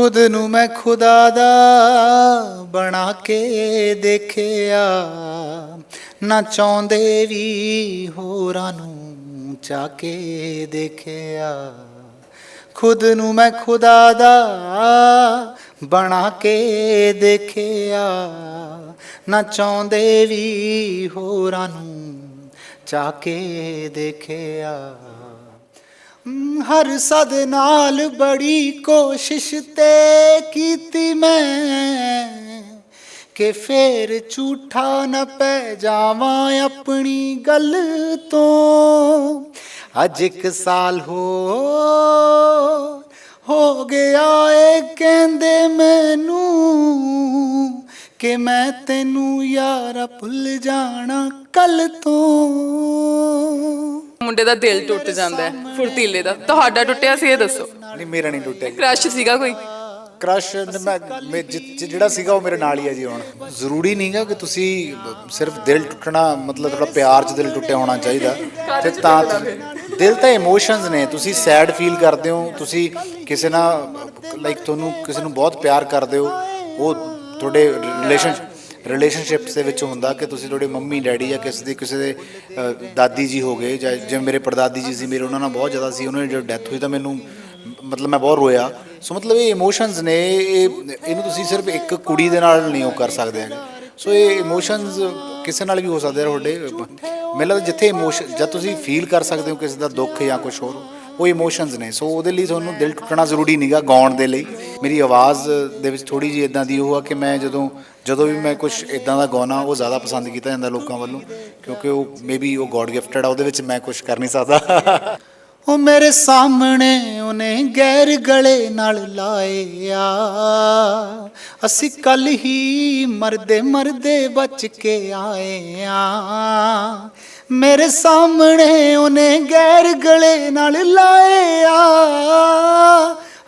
ਖੁਦ ਨੂੰ ਮੈਂ ਖੁਦਾ ਦਾ ਬਣਾ ਕੇ ਦੇਖਿਆ। ਨਾ ਚਾਹੁੰਦੇ ਵੀ ਹੋਰਾਂ ਨੂੰ ਚਾ ਕੇ ਦੇਖਿਆ। ਖੁਦ ਨੂੰ ਮੈਂ ਖੁਦਾ ਦਾ ਬਣਾ ਕੇ ਦੇਖਿਆ। ਨਾ ਚਾਹੁੰਦੇ ਵੀ ਹੋਰਾਂ ਨੂੰ ਚਾ ਕੇ ਦੇਖਿਆ। ਹਰ ਸਦ ਨਾਲ ਬੜੀ ਕੋਸ਼ਿਸ਼ ਤੇ ਕੀਤੀ ਮੈਂ ਕਿ ਫੇਰ ਝੂਠਾ ਨਾ ਪੈ ਜਾਵਾਂ ਆਪਣੀ ਗੱਲ ਤੋਂ। ਅੱਜ ਇੱਕ ਸਾਲ ਹੋ ਹੋ ਗਿਆ ਏ, ਕਹਿੰਦੇ ਮੈਨੂੰ ਕਿ ਮੈਂ ਤੈਨੂੰ ਯਾਰਾ ਭੁੱਲ ਜਾਣਾ ਕੱਲ ਤੋਂ। ਮੁੰਡੇ ਦਾ ਦਿਲ ਟੁੱਟ ਜਾਂਦਾ ਹੈ ਫੁਰਤੀਲੇ ਦਾ। ਤੁਹਾਡਾ ਟੁੱਟਿਆ ਸੀ ਇਹ ਦੱਸੋ। ਨਹੀਂ ਮੇਰਾ ਨਹੀਂ ਟੁੱਟਿਆ। ਕ੍ਰਸ਼ ਸੀਗਾ ਕੋਈ? ਕ੍ਰਸ਼ ਮੈਂ ਮੈਂ ਜਿ- ਜਿ- ਜਿਹੜਾ ਸੀਗਾ ਉਹ ਮੇਰੇ ਨਾਲ ਹੀ ਹੈ ਜੀ ਹੁਣ। ਜ਼ਰੂਰੀ ਨਹੀਂਗਾ ਕਿ ਤੁਸੀਂ ਸਿਰਫ ਦਿਲ ਟੁੱਟਣਾ ਮਤਲਬ ਥੋੜਾ ਪਿਆਰ 'ਚ ਦਿਲ ਟੁੱਟਿਆ ਹੋਣਾ ਚਾਹੀਦਾ। ਤੇ ਤਾਂ ਦਿਲ ਤਾਂ ਇਮੋਸ਼ਨਸ ਨੇ ਤੁਸੀਂ ਸੈਡ ਫੀਲ ਕਰਦੇ ਹੋ ਤੁਸੀਂ ਕਿਸੇ ਨਾਲ ਲਾਈਕ ਤੁਹਾਨੂੰ ਕਿਸੇ ਨੂੰ ਬਹੁਤ ਪਿਆਰ ਕਰਦੇ ਹੋ ਉਹ ਤੁਹਾਡੇ ਰਿਲੇਸ਼ਨ ਰਿਲੇਸ਼ਨਸ਼ਿਪਸ ਦੇ ਵਿੱਚ ਹੁੰਦਾ ਕਿ ਤੁਸੀਂ ਤੁਹਾਡੇ ਮੰਮੀ, ਡੈਡੀ ਜਾਂ ਕਿਸੇ ਦੀ, ਕਿਸੇ ਦੇ ਦਾਦੀ ਜੀ ਹੋ ਗਏ ਜਾਂ ਜਿਵੇਂ ਮੇਰੇ ਪੜਦਾਦੀ ਜੀ ਸੀ, ਮੇਰੇ ਉਹਨਾਂ ਨਾਲ ਬਹੁਤ ਜ਼ਿਆਦਾ ਸੀ, ਉਹਨਾਂ ਦੀ ਜਦੋਂ ਡੈਥ ਹੋਈ ਤਾਂ ਮੈਨੂੰ ਮਤਲਬ ਮੈਂ ਬਹੁਤ ਰੋਇਆ। ਸੋ ਮਤਲਬ ਇਹ ਇਮੋਸ਼ਨਸ ਨੇ, ਇਹ, ਇਹਨੂੰ ਤੁਸੀਂ ਸਿਰਫ ਇੱਕ ਕੁੜੀ ਦੇ ਨਾਲ ਨਹੀਂ ਉਹ ਕਰ ਸਕਦੇ ਹੈਗੇ। ਸੋ ਇਹ ਇਮੋਸ਼ਨਸ ਕਿਸੇ ਨਾਲ ਵੀ ਹੋ ਸਕਦੇ ਆ ਤੁਹਾਡੇ। ਮੈਨੂੰ ਲੱਗਦਾ ਜਿੱਥੇ ਇਮੋਸ਼ਨ ਜਦ ਤੁਸੀਂ ਫੀਲ ਕਰ ਸਕਦੇ ਹੋ ਕਿਸੇ ਦਾ ਦੁੱਖ ਜਾਂ ਕੁਝ ਹੋਰ, ਉਹ ਇਮੋਸ਼ਨਸ ਨੇ। ਸੋ ਉਹਦੇ ਲਈ ਤੁਹਾਨੂੰ ਦਿਲ ਟੁੱਟਣਾ ਜ਼ਰੂਰੀ ਨਹੀਂਗਾ ਗਾਉਣ ਦੇ ਲਈ। ਮੇਰੀ ਆਵਾਜ਼ ਦੇ ਵਿੱਚ ਥੋੜੀ ਜਿਹੀ ਇਦਾਂ ਦੀ ਉਹ ਆ ਕਿ ਮੈਂ ਜਦੋਂ ਜਦੋਂ ਵੀ ਮੈਂ ਕੁਝ ਇਦਾਂ ਦਾ ਗਾਉਣਾ ਉਹ ਜ਼ਿਆਦਾ ਪਸੰਦ ਕੀਤਾ ਜਾਂਦਾ ਲੋਕਾਂ ਵੱਲੋਂ, ਕਿਉਂਕਿ ਉਹ ਮੇਬੀ ਉਹ ਗੋਡ ਗਿਫਟਡ ਆ, ਉਹਦੇ ਵਿੱਚ ਮੈਂ ਕੁਝ ਕਰ ਨਹੀਂ ਸਕਦਾ। ਉਹ ਮੇਰੇ ਸਾਹਮਣੇ ਉਹਨੇ ਗੈਰ ਗਲੇ ਨਾਲ ਲਾਏ ਆ ਅਸੀਂ ਕੱਲ ਹੀ ਮਰਦੇ ਮਰਦੇ ਬਚ ਕੇ ਆਏ ਆ। ਮੇਰੇ ਸਾਹਮਣੇ ਉਹਨੇ ਗੈਰ ਗਲੇ ਨਾਲ ਲਾਏ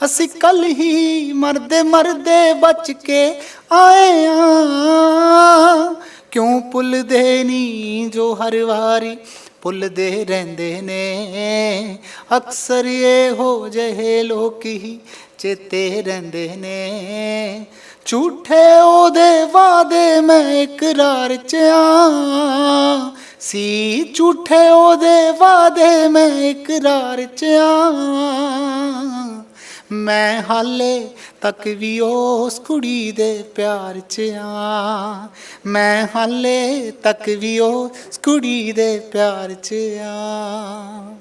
ਅਸੀਂ ਕੱਲ ਹੀ ਮਰਦੇ ਮਰਦੇ ਬਚ ਕੇ ਆਏ ਆ। ਕਿਉਂ ਭੁੱਲਦੇ ਨਹੀਂ ਜੋ ਹਰ ਵਾਰੀ ਭੁੱਲਦੇ ਰਹਿੰਦੇ ਨੇ? ਅਕਸਰ ਇਹ ਹੋ ਜਿਹੇ ਲੋਕ ਹੀ ਚੇਤੇ ਰਹਿੰਦੇ ਨੇ। ਝੂਠੇ ਉਹਦੇ ਵਾਦੇ ਮੈਂ ਇਕਰਾਰ ਚ ਆ। ਸੀ ਝੂਠੇ ਉਹਦੇ ਵਾਦੇ ਮੈਂ ਇਕਰਾਰ ਚ ਆ। ਮੈਂ ਹਾਲੇ ਤੱਕ ਵੀ ਉਸ ਕੁੜੀ ਦੇ ਪਿਆਰ 'ਚ ਆ ਮੈਂ ਹਾਲੇ ਤੱਕ ਵੀ ਉਸ ਕੁੜੀ ਦੇ ਪਿਆਰ 'ਚ ਆ